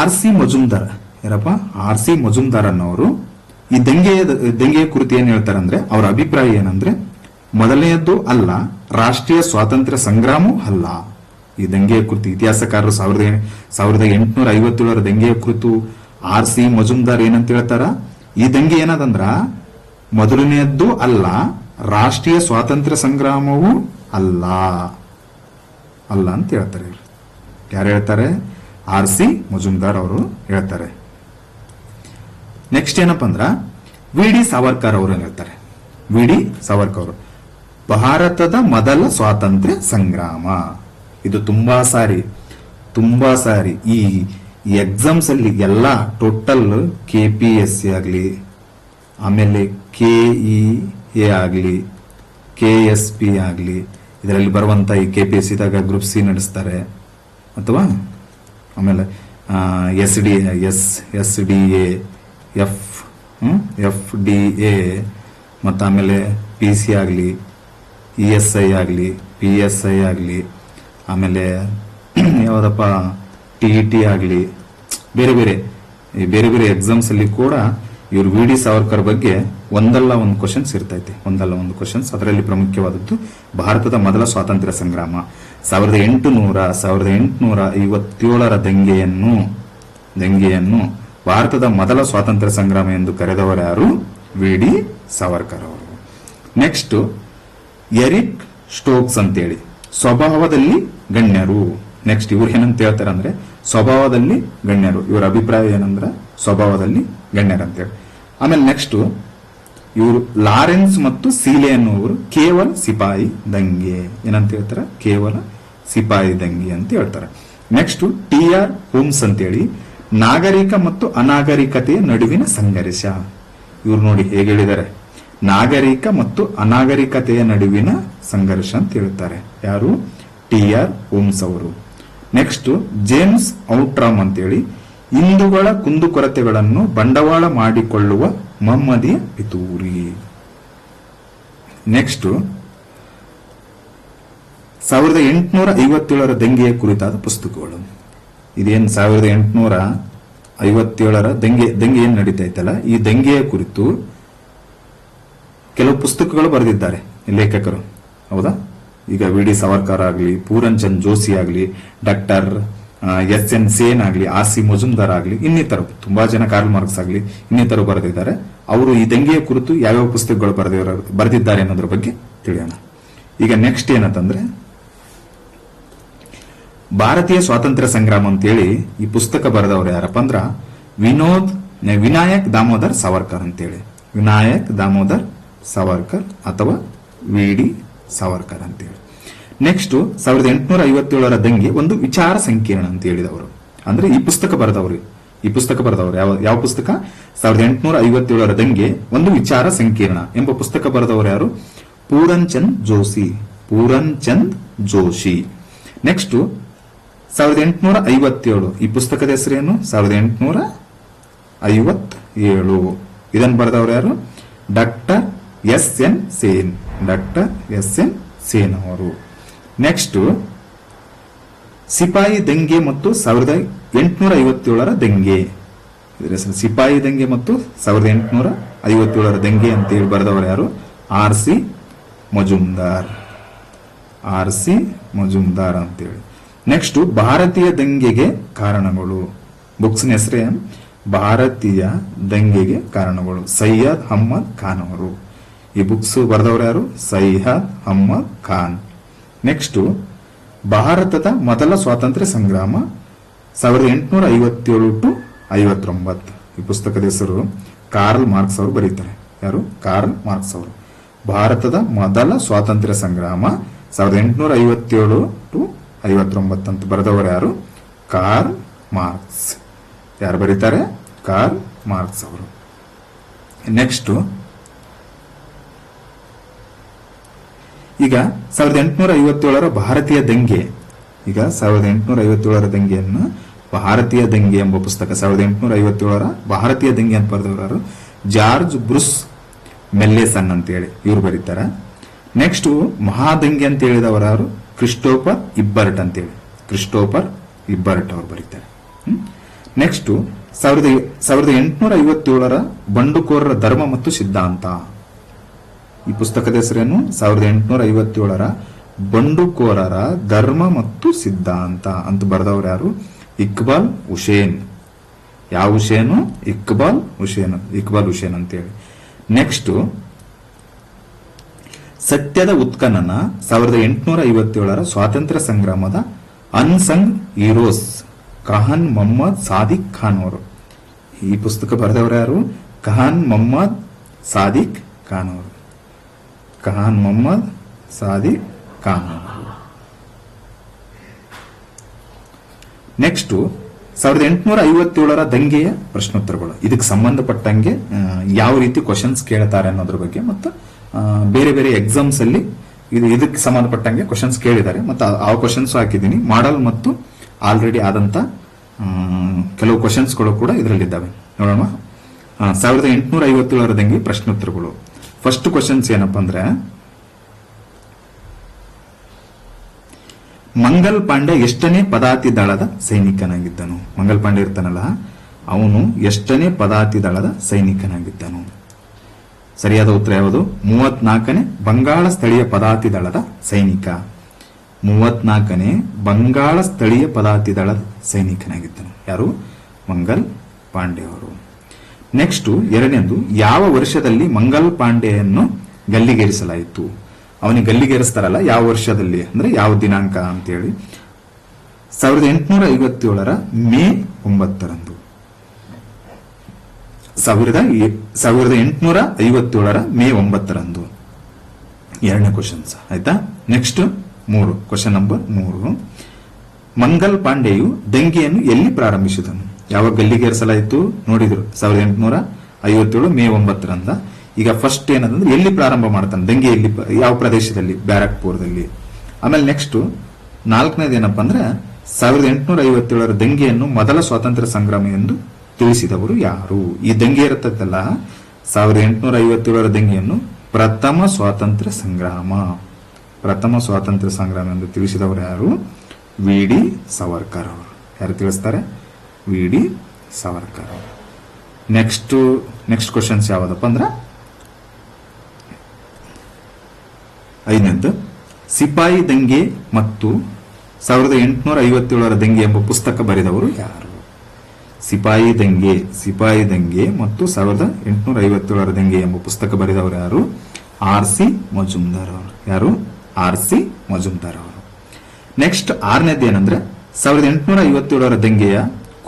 ಆರ್ ಸಿ ಮಜುಂದಾರ್ ಯಾರಪ್ಪ ಆರ್ ಸಿ ಮಜುಮ್ದಾರ್ ಅನ್ನೋರು ಈ ದಂಗೆಯ ದಂಗೆಯ ಕುರಿತು ಏನ್ ಹೇಳ್ತಾರೆ ಅಂದ್ರೆ ಅವರ ಅಭಿಪ್ರಾಯ ಏನಂದ್ರೆ, ಮೊದಲನೆಯದ್ದು ಅಲ್ಲ, ರಾಷ್ಟ್ರೀಯ ಸ್ವಾತಂತ್ರ್ಯ ಸಂಗ್ರಾಮವೂ ಅಲ್ಲ. ಈ ದಂಗೆಯ ಕುರಿತು ಇತಿಹಾಸಕಾರರು ಸಾವಿರದ ಸಾವಿರದ ಎಂಟುನೂರ ಐವತ್ತೇಳರ ದಂಗೆಯ ಕುರಿತು ಆರ್ ಸಿ ಮಜುಮ್ದಾರ್ ಏನಂತ ಹೇಳ್ತಾರ? ಈ ದಂಗೆ ಏನದಂದ್ರ? ಮೊದಲನೆಯದ್ದು ಅಲ್ಲ, ರಾಷ್ಟ್ರೀಯ ಸ್ವಾತಂತ್ರ್ಯ ಸಂಗ್ರಾಮವೂ ಅಲ್ಲ. ಅಲ್ಲ ಅಂತ ಹೇಳ್ತಾರೆ. ಯಾರು ಹೇಳ್ತಾರೆ? ಆರ್ ಸಿ ಮಜುಮ್ದಾರ್ ಅವರು ಹೇಳ್ತಾರೆ. ನೆಕ್ಸ್ಟ್ ಏನಪ್ಪ ಅಂದ್ರ, ವಿ ಡಿ ಸಾವರ್ಕರ್ ಅವರು ಹೇಳ್ತಾರೆ? ವಿ ಡಿ ಸಾವರ್ಕರ್ ಅವರು. ಭಾರತದ ಮೊದಲ ಸ್ವಾತಂತ್ರ್ಯ ಸಂಗ್ರಾಮ. ಇದು ತುಂಬಾ ಸಾರಿ ತುಂಬಾ ಸಾರಿ. ಈ ಎಕ್ಸಾಮ್ಸ್ ಅಲ್ಲಿ ಎಲ್ಲ total K P S C ಆಗಲಿ, ಆಮೇಲೆ ಕೆ ಇ ಎ ಆಗಲಿ ಕೆ ಎಸ್ ಪಿ ಆಗಲಿ, ಇದರಲ್ಲಿ ಬರುವಂಥ ಈ ಕೆ ಪಿ ಎಸ್ ಸಿದಾಗ ಗ್ರೂಪ್ ಸಿ ನಡೆಸ್ತಾರೆ. ಅಥವಾ ಆಮೇಲೆ S D S S D A F F D A ಮತ್ತು ಆಮೇಲೆ ಪಿ ಸಿ ಆಗಲಿ ಇ ಎಸ್ ಐ ಆಗಲಿ ಪಿ ಎಸ್ ಐ ಆಗಲಿ ಆಮೇಲೆ ಯಾವುದಪ್ಪ ಟಿ ಇ ಟಿ ಆಗಲಿ, ಬೇರೆ ಬೇರೆ ಬೇರೆ ಬೇರೆ ಎಕ್ಸಾಮ್ಸ್ ಅಲ್ಲಿ ಕೂಡ ಇವರು ವಿ ಡಿ ಸಾವರ್ಕರ್ ಬಗ್ಗೆ ಒಂದಲ್ಲ ಒಂದು ಕ್ವಶನ್ಸ್ ಇರ್ತೈತೆ. ಒಂದಲ್ಲ ಒಂದು ಕ್ವಶನ್ಸ್ ಅದರಲ್ಲಿ ಪ್ರಮುಖವಾದದ್ದು ಭಾರತದ ಮೊದಲ ಸ್ವಾತಂತ್ರ್ಯ ಸಂಗ್ರಾಮ. ಸಾವಿರದ ಎಂಟುನೂರ ಸಾವಿರದ ಎಂಟುನೂರ ಐವತ್ತೇಳರ ದಂಗೆಯನ್ನು ದಂಗೆಯನ್ನು ಭಾರತದ ಮೊದಲ ಸ್ವಾತಂತ್ರ್ಯ ಸಂಗ್ರಾಮ ಎಂದು ಕರೆದವರು ಯಾರು? ವಿ ಡಿ ಸಾವರ್ಕರ್ ಅವರು. ನೆಕ್ಸ್ಟ್ ಎರಿಕ್ ಸ್ಟೋಕ್ಸ್ ಅಂತೇಳಿ. ಸ್ವಭಾವದಲ್ಲಿ ಗಣ್ಯರು. ನೆಕ್ಸ್ಟ್ ಇವ್ರು ಏನಂತ ಹೇಳ್ತಾರೆ ಅಂದ್ರೆ ಸ್ವಭಾವದಲ್ಲಿ ಗಣ್ಯರು. ಇವರ ಅಭಿಪ್ರಾಯ ಏನಂದ್ರೆ, ಸ್ವಭಾವದಲ್ಲಿ ಗಣ್ಯರು ಅಂತೇಳಿ ಆಮೇಲೆ ನೆಕ್ಸ್ಟ್ ಇವರು ಲಾರೆನ್ಸ್ ಮತ್ತು ಸೀಲೆ ಅನ್ನುವರು ಕೇವಲ ಸಿಪಾಯಿ ದಂಗೆ. ಏನಂತ ಹೇಳ್ತಾರೆ? ಕೇವಲ ಸಿಪಾಯಿ ದಂಗೆ ಅಂತ ಹೇಳ್ತಾರೆ. ನೆಕ್ಸ್ಟ್ ಟಿ ಆರ್ ಹೋಮ್ಸ್ ಅಂತೇಳಿ, ನಾಗರಿಕ ಮತ್ತು ಅನಾಗರಿಕತೆಯ ನಡುವಿನ ಸಂಘರ್ಷ. ಇವ್ರು ನೋಡಿ ಹೇಗೆ ಹೇಳಿದ್ದಾರೆ ನಾಗರಿಕ ಮತ್ತು ಅನಾಗರಿಕತೆಯ ನಡುವಿನ ಸಂಘರ್ಷ ಅಂತ ಹೇಳ್ತಾರೆ. ಯಾರು? ಟಿ ಆರ್ ಓಮ್ಸ್ ಅವರು. ನೆಕ್ಸ್ಟ್ ಜೇಮ್ಸ್ ಔಟ್ರಾಮ್ ಅಂತೇಳಿ ಹಿಂದೂಗಳ ಕುಂದುಕೊರತೆಗಳನ್ನು ಬಂಡವಾಳ ಮಾಡಿಕೊಳ್ಳುವ ಮಮ್ಮದಿಯ ಪಿತೂರಿ. ನೆಕ್ಸ್ಟ್ ಸಾವಿರದ ಎಂಟುನೂರ ಐವತ್ತೇಳರ ದಂಗೆಯ ಕುರಿತಾದ ಪುಸ್ತಕಗಳು. ಇದೇನ್ ಸಾವಿರದ ಎಂಟುನೂರ ಐವತ್ತೇಳರ ದಂಗೆ ದಂಗೆ ಏನು ನಡೀತಾ ಇತ್ತಲ್ಲ? ಈ ದಂಗೆಯ ಕುರಿತು ಕೆಲವು ಪುಸ್ತಕಗಳು ಬರೆದಿದ್ದಾರೆ ಲೇಖಕರು. ಹೌದಾ? ಈಗ ವಿ ಡಿ ಸಾವರ್ಕರ್ ಆಗಲಿ, ಪೂರನ್ ಚಂದ್ ಜೋಶಿ ಆಗಲಿ, ಡಾಕ್ಟರ್ ಎಸ್ ಎನ್ ಸೇನ್ ಆಗಲಿ, ಆರ್ ಸಿ ಮಜುಮ್ದಾರ್ ಆಗಲಿ, ಇನ್ನಿತರ. ತುಂಬಾ ಜನ ಕಾರ್ಲ್ ಮಾರ್ಕ್ಸ್ ಆಗಲಿ, ಇನ್ನಿತರು ಬರೆದಿದ್ದಾರೆ. ಅವರು ಈ ದಂಗೆಯ ಕುರಿತು ಯಾವ್ಯಾವ ಪುಸ್ತಕಗಳು ಬರೆದಿರೋ, ಬರೆದಿದ್ದಾರೆ ಅನ್ನೋದ್ರ ಬಗ್ಗೆ ತಿಳಿಯೋಣ. ಈಗ ನೆಕ್ಸ್ಟ್ ಏನಂತಂದ್ರೆ, ಭಾರತೀಯ ಸ್ವಾತಂತ್ರ್ಯ ಸಂಗ್ರಾಮ ಅಂತೇಳಿ ಈ ಪುಸ್ತಕ ಬರೆದವರು ಯಾರಪ್ಪ ಅಂದ್ರ ವಿನೋದ್, ವಿನಾಯಕ್ ದಾಮೋದರ್ ಸಾವರ್ಕರ್ ಅಂತೇಳಿ. ವಿನಾಯಕ್ ದಾಮೋದರ್ ಸಾವರ್ಕರ್ ಅಥವಾ ವಿ ಡಿ ಸಾವರ್ಕರ್ ಅಂತೇಳಿ. ನೆಕ್ಸ್ಟ್ ಸಾವಿರದ ಎಂಟುನೂರ ಐವತ್ತೇಳರ ದಂಗೆ ಒಂದು ವಿಚಾರ ಸಂಕೀರ್ಣ ಅಂತ ಹೇಳಿದವರು. ಅಂದ್ರೆ ಈ ಪುಸ್ತಕ ಬರೆದವರು. ಈ ಪುಸ್ತಕ ಬರೆದವರು. ಯಾವ ಯಾವ ಪುಸ್ತಕ? ಸಾವಿರದ ಎಂಟುನೂರ ಐವತ್ತೇಳರ ದಂಗೆ ಒಂದು ವಿಚಾರ ಸಂಕೀರ್ಣ ಎಂಬ ಪುಸ್ತಕ ಬರೆದವರು ಯಾರು? ಪೂರನ್ ಚಂದ್ ಜೋಶಿ. ಪೂರನ್ ಚಂದ್ ಜೋಶಿ. ನೆಕ್ಸ್ಟ್ ಸಾವಿರದ ಎಂಟುನೂರ ಐವತ್ತೇಳು. ಈ ಪುಸ್ತಕದ ಹೆಸರೇನು? ಸಾವಿರದ ಎಂಟುನೂರ ಐವತ್ತೇಳು. ಇದನ್ನು ಬರೆದವರು ಯಾರು? Doctor S N Sen, doctor S N Sen ಅವರು ನೆಕ್ಸ್ಟ್ ಸಿಪಾಯಿ ದಂಗೆ ಮತ್ತು ಸಾವಿರದ ಎಂಟುನೂರ ಐವತ್ತೇಳರ ದಂಗೆ. ಇದರ ಸಿಪಾಯಿ ದಂಗೆ ಮತ್ತು ಸಾವಿರದ ಎಂಟುನೂರ ಐವತ್ತೇಳರ ದಂಗೆ ಅಂತೇಳಿ ಬರೆದವರು ಯಾರು? R C Majumdar. R C Majumdar ಅಂತೇಳಿ. ನೆಕ್ಸ್ಟ್ ಭಾರತೀಯ ದಂಗೆಗೆ ಕಾರಣಗಳು. ಬುಕ್ಸ್ನ ಹೆಸರೇ ಭಾರತೀಯ ದಂಗೆಗೆ ಕಾರಣಗಳು. ಸೈಯದ್ ಅಹಮ್ಮದ್ ಖಾನ್ ಅವರು. ಈ ಬುಕ್ಸ್ ಬರೆದವರು ಯಾರು? ಸೈಯದ್ ಅಹಮ್ಮದ್ ಖಾನ್. ನೆಕ್ಸ್ಟ್ ಭಾರತದ ಮೊದಲ ಸ್ವಾತಂತ್ರ್ಯ ಸಂಗ್ರಾಮ, ಸಾವಿರದ ಎಂಟುನೂರ ಐವತ್ತೇಳು ಟು ಐವತ್ತೊಂಬತ್ತು. ಈ ಪುಸ್ತಕದ ಹೆಸರು ಕಾರ್ಲ್ ಮಾರ್ಕ್ಸ್ ಅವರು ಬರೀತಾರೆ. ಯಾರು? ಕಾರ್ಲ್ ಮಾರ್ಕ್ಸ್ ಅವರು. ಭಾರತದ ಮೊದಲ ಸ್ವಾತಂತ್ರ್ಯ ಸಂಗ್ರಾಮ, ಸಾವಿರದ ಎಂಟುನೂರ ಐವತ್ತೇಳು ಟು ಐವತ್ತೊಂಬತ್ತು ಅಂತ ಬರೆದವರು ಯಾರು? Karl Marx. ಯಾರು ಬರೀತಾರೆ? ಕಾರ್ಲ್ ಮಾರ್ಕ್ಸ್ ಅವರು. ನೆಕ್ಸ್ಟ್ ಈಗ ಸಾವಿರದ ಎಂಟುನೂರ ಐವತ್ತೇಳರ ಭಾರತೀಯ ದಂಗೆ. ಈಗ ಸಾವಿರದ ಎಂಟುನೂರ ಐವತ್ತೇಳರ ದಂಗೆಯನ್ನು ಭಾರತೀಯ ದಂಗೆ ಎಂಬ ಪುಸ್ತಕ, ಸಾವಿರದ ಎಂಟುನೂರ ಐವತ್ತೇಳರ ಭಾರತೀಯ ದಂಗೆ ಅಂತ ಬರೆದವರು ಜಾರ್ಜ್ ಬ್ರುಸ್ ಮೆಲ್ಲೆಸನ್ ಅಂತೇಳಿ. ಇವ್ರು ಬರೀತಾರೆ. ನೆಕ್ಸ್ಟ್ ಮಹಾದಂಗೆ ಅಂತ ಹೇಳಿದವರು ಕ್ರಿಸ್ಟೋಫರ್ ಇಬ್ಬರ್ಟ್ ಅಂತೇಳಿ. ಕ್ರಿಸ್ಟೋಫರ್ ಇಬ್ಬರ್ಟ್ ಅವರು ಬರೀತಾರೆ. ನೆಕ್ಸ್ಟ್ ಸಾವಿರದ ಸಾವಿರದ ಎಂಟುನೂರ ಐವತ್ತೇಳರ ಬಂಡುಕೋರರ ಧರ್ಮ ಮತ್ತು ಸಿದ್ಧಾಂತ. ಈ ಪುಸ್ತಕದ ಹೆಸರೇನು? ಸಾವಿರದ ಎಂಟುನೂರ ಐವತ್ತೇಳರ ಬಂಡುಕೋರರ ಧರ್ಮ ಮತ್ತು ಸಿದ್ಧಾಂತ ಅಂತ ಬರೆದವರು ಯಾರು? ಇಕ್ಬಾಲ್ ಹುಷೇನ್ ಯಾವ ಹುಸೇನು? ಇಕ್ಬಾಲ್ ಹುಷೇನ್ ಇಕ್ಬಾಲ್ ಹುಸೇನ್ ಅಂತೇಳಿ. ನೆಕ್ಸ್ಟ್ ಸತ್ಯದ ಉತ್ಖನನ ಸಾವಿರದ ಎಂಟುನೂರ ಐವತ್ತೇಳರ ಸ್ವಾತಂತ್ರ್ಯ ಸಂಗ್ರಾಮದ ಅನ್ಸಂಗ್ ಹೀರೋಸ್, ಕಹಾನ್ ಮೊಹಮ್ಮದ್ ಸಾದಿಕ್ ಖಾನ್ ಅವರು. ಈ ಪುಸ್ತಕ ಬರೆದವರು ಯಾರು? ಕಹಾನ್ ಮೊಹಮ್ಮದ್ ಸಾದಿಕ್ ಖಾನ್ ಅವರು. ಕಹಾನ್ ಮೊಹಮ್ಮದ್ ಸಾದಿ ಖಾನ್ ನೆಕ್ಸ್ಟ್ ಸಾವಿರದ ಎಂಟುನೂರ ಐವತ್ತೇಳರ ದಂಗೆಯ ಪ್ರಶ್ನೋತ್ತರಗಳು. ಇದಕ್ಕೆ ಸಂಬಂಧಪಟ್ಟಂಗೆ ಯಾವ ರೀತಿ ಕ್ವಶನ್ಸ್ ಕೇಳ್ತಾರೆ ಅನ್ನೋದ್ರ ಬಗ್ಗೆ ಮತ್ತು ಬೇರೆ ಬೇರೆ ಎಕ್ಸಾಮ್ಸ್ ಅಲ್ಲಿ ಇದು ಇದಕ್ಕೆ ಸಂಬಂಧಪಟ್ಟಂಗೆ ಕ್ವಶನ್ಸ್ ಕೇಳಿದ್ದಾರೆ. ಮತ್ತು ಆ- ಕ್ವಶನ್ಸ್ ಹಾಕಿದ್ದೀನಿ. ಮಾಡಲ್ ಮತ್ತು ಆಲ್ರೆಡಿ ಆದಂತ ಕೆಲವು ಕ್ವಶನ್ಸ್ಗಳು ಕೂಡ ಇದರಲ್ಲಿದ್ದಾವೆ. ನೋಡೋಣ. ಸಾವಿರದ ಎಂಟುನೂರ ಐವತ್ತೇಳರ ದಂಗೆ ಪ್ರಶ್ನೋತ್ತರಗಳು. ಫಸ್ಟ್ ಕ್ವಶನ್ಸ್ ಏನಪ್ಪ ಅಂದ್ರೆ, ಮಂಗಲ್ ಪಾಂಡೆ ಎಷ್ಟನೇ ಪದಾತಿ ದಳದ ಸೈನಿಕನಾಗಿದ್ದನು. ಮಂಗಲ್ ಪಾಂಡೆ ಇರ್ತಾನಲ್ಲ, ಅವನು ಎಷ್ಟನೇ ಪದಾತಿ ದಳದ ಸೈನಿಕನಾಗಿದ್ದನು. ಸರಿಯಾದ ಉತ್ತರ ಯಾವುದು? ಮೂವತ್ನಾಲ್ಕನೇ ಬಂಗಾಳ ಸ್ಥಳೀಯ ಪದಾತಿ ದಳದ ಸೈನಿಕ. ಮೂವತ್ನಾಲ್ಕನೇ ಬಂಗಾಳ ಸ್ಥಳೀಯ ಪದಾತಿ ದಳದ ಸೈನಿಕನಾಗಿದ್ದನು. ಯಾರು? ಮಂಗಲ್ ಪಾಂಡೆ ಅವರು ನೆಕ್ಸ್ಟ್ ಎರಡನೇದು, ಯಾವ ವರ್ಷದಲ್ಲಿ ಮಂಗಲ್ ಪಾಂಡೆಯನ್ನು ಗಲ್ಲಿಗೇರಿಸಲಾಯಿತು? ಅವನಿಗೆ ಗಲ್ಲಿಗೇರಿಸ್ತಾರಲ್ಲ, ಯಾವ ವರ್ಷದಲ್ಲಿ? ಅಂದ್ರೆ ಯಾವ ದಿನಾಂಕ ಅಂತೇಳಿ. ಸಾವಿರದ ಎಂಟುನೂರ ಐವತ್ತೇಳರ ಮೇ ಒಂಬತ್ತರಂದು. ಸಾವಿರದ ಸಾವಿರದ ಎಂಟುನೂರ ಐವತ್ತೇಳರ ಮೇ ಒಂಬತ್ತರಂದು. ಎರಡನೇ ಕ್ವಶನ್ಸ್ ಆಯ್ತಾ? ನೆಕ್ಸ್ಟ್ ಮೂರು ಕ್ವಶನ್ ನಂಬರ್ ಮೂರು. ಮಂಗಲ್ ಪಾಂಡೆಯು ದಂಗೆಯನ್ನು ಎಲ್ಲಿ ಪ್ರಾರಂಭಿಸಿದನು? ಯಾವಾಗ ಗಲ್ಲಿಗೇರಿಸಲಾಯಿತು ನೋಡಿದ್ರು, ಸಾವಿರದ ಎಂಟುನೂರ ಐವತ್ತೇಳು ಮೇ ಒಂಬತ್ತರಂದ. ಈಗ ಫಸ್ಟ್ ಏನಂದ್ರೆ ಎಲ್ಲಿ ಪ್ರಾರಂಭ ಮಾಡ್ತಾನೆ? ದಂಗೆ ಎಲ್ಲಿ ಯಾವ ಪ್ರದೇಶದಲ್ಲಿ? ಬ್ಯಾರಕ್ಪುರದಲ್ಲಿ. ಆಮೇಲೆ ನೆಕ್ಸ್ಟ್ ನಾಲ್ಕನೇದು ಏನಪ್ಪ ಅಂದ್ರೆ ಸಾವಿರದ ಎಂಟುನೂರ ಐವತ್ತೇಳರ ದಂಗೆಯನ್ನು ಮೊದಲ ಸ್ವಾತಂತ್ರ್ಯ ಸಂಗ್ರಾಮ ಎಂದು ತಿಳಿಸಿದವರು ಯಾರು? ಈ ದಂಗೆ ಇರತ್ತಲ್ಲ, ಸಾವಿರದ ಎಂಟುನೂರ ಐವತ್ತೇಳರ ದಂಗೆಯನ್ನು ಪ್ರಥಮ ಸ್ವಾತಂತ್ರ್ಯ ಸಂಗ್ರಾಮ. ಪ್ರಥಮ ಸ್ವಾತಂತ್ರ್ಯ ಸಂಗ್ರಾಮ ಎಂದು ತಿಳಿಸಿದವರು ಯಾರು? ವಿ ಡಿ ಸಾವರ್ಕರ್ ಅವರು. ಯಾರು ತಿಳಿಸ್ತಾರೆ? V D Savarkar. Next next questions ಯಾವುದಪ್ಪ ಅಂದ್ರೆ? ಐದನೇದ್ದು ಸಿಪಾಯಿ ದಂಗೆ ಮತ್ತು ಸಾವಿರದ ಎಂಟುನೂರ ಐವತ್ತೇಳರ ದಂಗೆ ಎಂಬ ಪುಸ್ತಕ ಬರೆದವರು ಯಾರು? ಸಿಪಾಯಿ ದಂಗೆ ಸಿಪಾಯಿ ದಂಗೆ ಮತ್ತು ಸಾವಿರದ ಎಂಟುನೂರ ಐವತ್ತೇಳರ ದಂಗೆ ಎಂಬ ಪುಸ್ತಕ ಬರೆದವರು ಯಾರು? ಆರ್ ಸಿ ಮಜುಮ್ದಾರ್ ಅವರು. ಯಾರು? ಆರ್ ಸಿ ಮಜುಮ್ದಾರ್ ಅವರು. ನೆಕ್ಸ್ಟ್ ಆರನೇದು ಏನಂದ್ರೆ, ಸಾವಿರದ ಎಂಟುನೂರ ಐವತ್ತೇಳರ ದಂಗೆಯ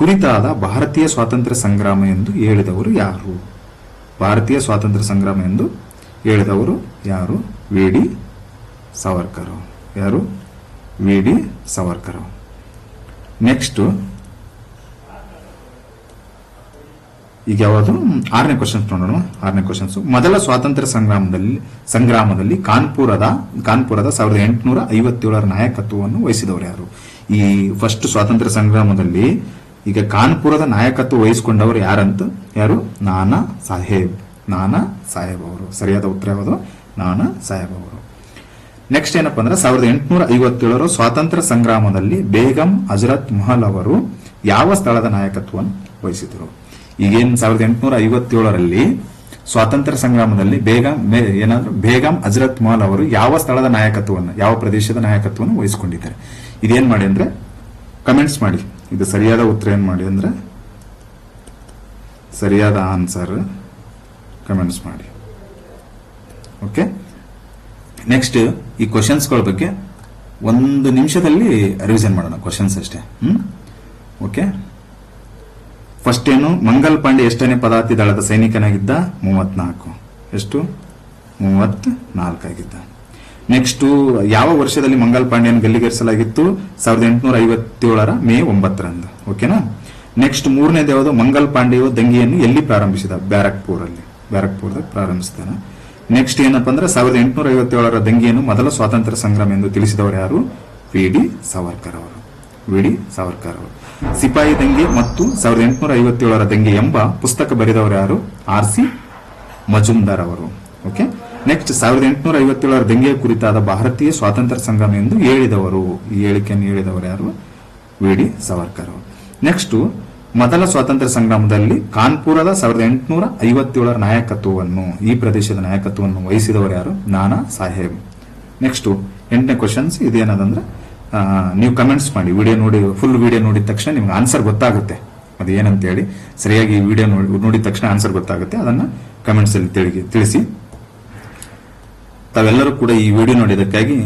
ಕುರಿತಾದ ಭಾರತೀಯ ಸ್ವಾತಂತ್ರ್ಯ ಸಂಗ್ರಾಮ ಎಂದು ಹೇಳಿದವರು ಯಾರು? ಭಾರತೀಯ ಸ್ವಾತಂತ್ರ್ಯ ಸಂಗ್ರಾಮ ಎಂದು ಹೇಳಿದವರು ಯಾರು? V D Savarkar. ಯಾರು? V D Savarkar. ನೆಕ್ಸ್ಟ್ ಈಗ ಯಾವುದು? ಆರನೇ ಕ್ವಶನ್ಸ್ ನೋಡೋಣ. ಆರನೇ ಕ್ವಶನ್ಸ್ ಮೊದಲ ಸ್ವಾತಂತ್ರ್ಯ ಸಂಗ್ರಾಮದಲ್ಲಿ ಸಂಗ್ರಾಮದಲ್ಲಿ ಕಾನ್ಪುರದ ಕಾನ್ಪುರದ ಸಾವಿರದ ಎಂಟುನೂರ ಐವತ್ತೇಳರ ನಾಯಕತ್ವವನ್ನು ವಹಿಸಿದವರು ಯಾರು? ಈ ಫಸ್ಟ್ ಸ್ವಾತಂತ್ರ್ಯ ಸಂಗ್ರಾಮದಲ್ಲಿ ಈಗ ಕಾನ್ಪುರದ ನಾಯಕತ್ವ ವಹಿಸಿಕೊಂಡವರು ಯಾರಂತ? ಯಾರು? ನಾನಾ ಸಾಹೇಬ್. ನಾನಾ ಸಾಹೇಬ್ ಅವರು. ಸರಿಯಾದ ಉತ್ತರ ಯಾವುದು? ನಾನಾ ಸಾಹೇಬ್ ಅವರು. ನೆಕ್ಸ್ಟ್ ಏನಪ್ಪಾ ಅಂದ್ರೆ ಸಾವಿರದ ಎಂಟುನೂರ ಐವತ್ತೇಳರ ಸ್ವಾತಂತ್ರ್ಯ ಸಂಗ್ರಾಮದಲ್ಲಿ ಬೇಗಂ ಹಜರತ್ ಮಹಲ್ ಅವರು ಯಾವ ಸ್ಥಳದ ನಾಯಕತ್ವವನ್ನು ವಹಿಸಿದರು? ಈಗೇನು ಸಾವಿರದ ಎಂಟುನೂರ ಐವತ್ತೇಳರಲ್ಲಿ ಸ್ವಾತಂತ್ರ್ಯ ಸಂಗ್ರಾಮದಲ್ಲಿ ಬೇಗಂ ಏನಾದ್ರು ಬೇಗಂ ಹಜರತ್ ಮಹಲ್ ಅವರು ಯಾವ ಸ್ಥಳದ ನಾಯಕತ್ವವನ್ನು, ಯಾವ ಪ್ರದೇಶದ ನಾಯಕತ್ವವನ್ನು ವಹಿಸಿಕೊಂಡಿದ್ದಾರೆ? ಇದೇನ್ ಮಾಡಿ ಅಂದ್ರೆ ಕಮೆಂಟ್ಸ್ ಮಾಡಿ. ಇದು ಸರಿಯಾದ ಉತ್ತರ ಏನು ಮಾಡಿ ಅಂದರೆ ಸರಿಯಾದ ಆನ್ಸರ್ ಕಮೆಂಟ್ಸ್ ಮಾಡಿ. ಓಕೆ ನೆಕ್ಸ್ಟ್ ಈ ಕ್ವಶನ್ಸ್ಗಳ ಬಗ್ಗೆ ಒಂದು ನಿಮಿಷದಲ್ಲಿ ರಿವಿಷನ್ ಮಾಡೋಣ ಕ್ವಶನ್ಸ್ ಅಷ್ಟೇ. ಹ್ಮ್? ಓಕೆ ಫಸ್ಟ್ ಏನು, ಮಂಗಲ್ ಪಾಂಡೆ ಎಷ್ಟನೇ ಪದಾತಿ ದಳದ ಸೈನಿಕನಾಗಿದ್ದ? ಮೂವತ್ನಾಲ್ಕು. ಎಷ್ಟು? ಮೂವತ್ ನಾಲ್ಕಾಗಿದ್ದ ನೆಕ್ಸ್ಟ್ ಯಾವ ವರ್ಷದಲ್ಲಿ ಮಂಗಲ್ ಪಾಂಡೆಯನ್ನು ಗಲ್ಲಿಗೇರಿಸಲಾಗಿತ್ತು? ಸಾವಿರದ ಎಂಟುನೂರ ಐವತ್ತೇಳರ ಮೇ ಒಂಬತ್ತರಂದು. ಓಕೆನಾ ನೆಕ್ಸ್ಟ್ ಮೂರನೇ ಯಾವುದು? ಮಂಗಲ್ ಪಾಂಡೆಯು ದಂಗೆಯನ್ನು ಎಲ್ಲಿ ಪ್ರಾರಂಭಿಸಿದ? ಬ್ಯಾರಕ್ಪುರ್ ಅಲ್ಲಿ ಬ್ಯಾರಕ್ಪುರದಾಗ ಪ್ರಾರಂಭಿಸಿದಾನೆ ನೆಕ್ಸ್ಟ್ ಏನಪ್ಪ ಅಂದ್ರೆ ಸಾವಿರದ ಎಂಟುನೂರ ಐವತ್ತೇಳರ ದಂಗೆಯನ್ನು ಮೊದಲ ಸ್ವಾತಂತ್ರ್ಯ ಸಂಗ್ರಾಮ ಎಂದು ತಿಳಿಸಿದವರು ಯಾರು? ವಿ. ಡಿ. ಸಾವರ್ಕರ್ ಅವರು. ವಿ. ಡಿ. ಸಾವರ್ಕರ್ ಅವರು. ಸಿಪಾಯಿ ದಂಗೆ ಮತ್ತು ಸಾವಿರದ ಎಂಟುನೂರ ಐವತ್ತೇಳರ ದಂಗೆ ಎಂಬ ಪುಸ್ತಕ ಬರೆದವರು ಯಾರು? ಆರ್ ಸಿ ಮಜುಮ್ದಾರ್ ಅವರು. ಓಕೆ ನೆಕ್ಸ್ಟ್ ಸಾವಿರದ ಎಂಟುನೂರ ಐವತ್ತೇಳರ ದಂಗೆಯ ಕುರಿತಾದ ಭಾರತೀಯ ಸ್ವಾತಂತ್ರ್ಯ ಸಂಗ್ರಾಮ ಎಂದು ಹೇಳಿದವರು. ಈ ಹೇಳಿಕೆಯನ್ನು ಹೇಳಿದವರು ಯಾರು? ವಿ. ಡಿ. ಸಾವರ್ಕರ್ ನೆಕ್ಸ್ಟ್, ಮೊದಲ ಸ್ವಾತಂತ್ರ್ಯ ಸಂಗ್ರಾಮದಲ್ಲಿ ಕಾನ್ಪುರದ ಸಾವಿರದ ಎಂಟುನೂರ ಐವತ್ತೇಳರ ನಾಯಕತ್ವವನ್ನು, ಈ ಪ್ರದೇಶದ ನಾಯಕತ್ವವನ್ನು ವಹಿಸಿದವರು ಯಾರು? ನಾನಾ ಸಾಹೇಬ್. ನೆಕ್ಸ್ಟ್, ಎಂಟನೇ ಕ್ವಶನ್ಸ್ ಇದೇನದಂದ್ರೆ ನೀವು ಕಮೆಂಟ್ಸ್ ಮಾಡಿ ವಿಡಿಯೋ ನೋಡಿ ಫುಲ್ ವಿಡಿಯೋ ನೋಡಿದ ತಕ್ಷಣ ನಿಮ್ಗೆ ಆನ್ಸರ್ ಗೊತ್ತಾಗುತ್ತೆ. ಅದು ಏನಂತ ಹೇಳಿ ಸರಿಯಾಗಿ ವಿಡಿಯೋ ನೋಡಿ, ನೋಡಿದ ತಕ್ಷಣ ಆನ್ಸರ್ ಗೊತ್ತಾಗುತ್ತೆ. ಅದನ್ನ ಕಮೆಂಟ್ಸ್ ಅಲ್ಲಿ ತಿಳಿ- ತಿಳಿಸಿ. ತಾವೆಲ್ಲರೂ ಕೂಡ ಈ video ನೋಡಿದ್ದಕ್ಕಾಗಿ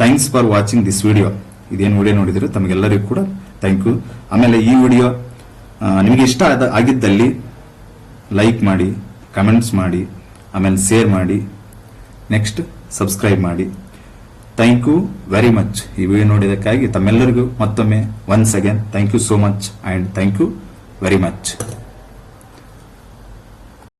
thanks for watching this video. ಇದೇನು ವಿಡಿಯೋ ನೋಡಿದ್ರು ತಮಗೆಲ್ಲರಿಗೂ ಕೂಡ ಥ್ಯಾಂಕ್ ಯು. ಆಮೇಲೆ ಈ ವಿಡಿಯೋ ನಿಮಗೆ ಇಷ್ಟ ಆದ, ಆಗಿದ್ದಲ್ಲಿ ಲೈಕ್ ಮಾಡಿ, ಕಮೆಂಟ್ಸ್ ಮಾಡಿ, ಆಮೇಲೆ ಶೇರ್ ಮಾಡಿ, ನೆಕ್ಸ್ಟ್ ಸಬ್ಸ್ಕ್ರೈಬ್ ಮಾಡಿ. ಥ್ಯಾಂಕ್ ಯು ವೆರಿ ಮಚ್ ಈ ವಿಡಿಯೋ ನೋಡಿದ್ದಕ್ಕಾಗಿ. ತಮ್ಮೆಲ್ಲರಿಗೂ ಮತ್ತೊಮ್ಮೆ once again thank you so much, and thank you very much.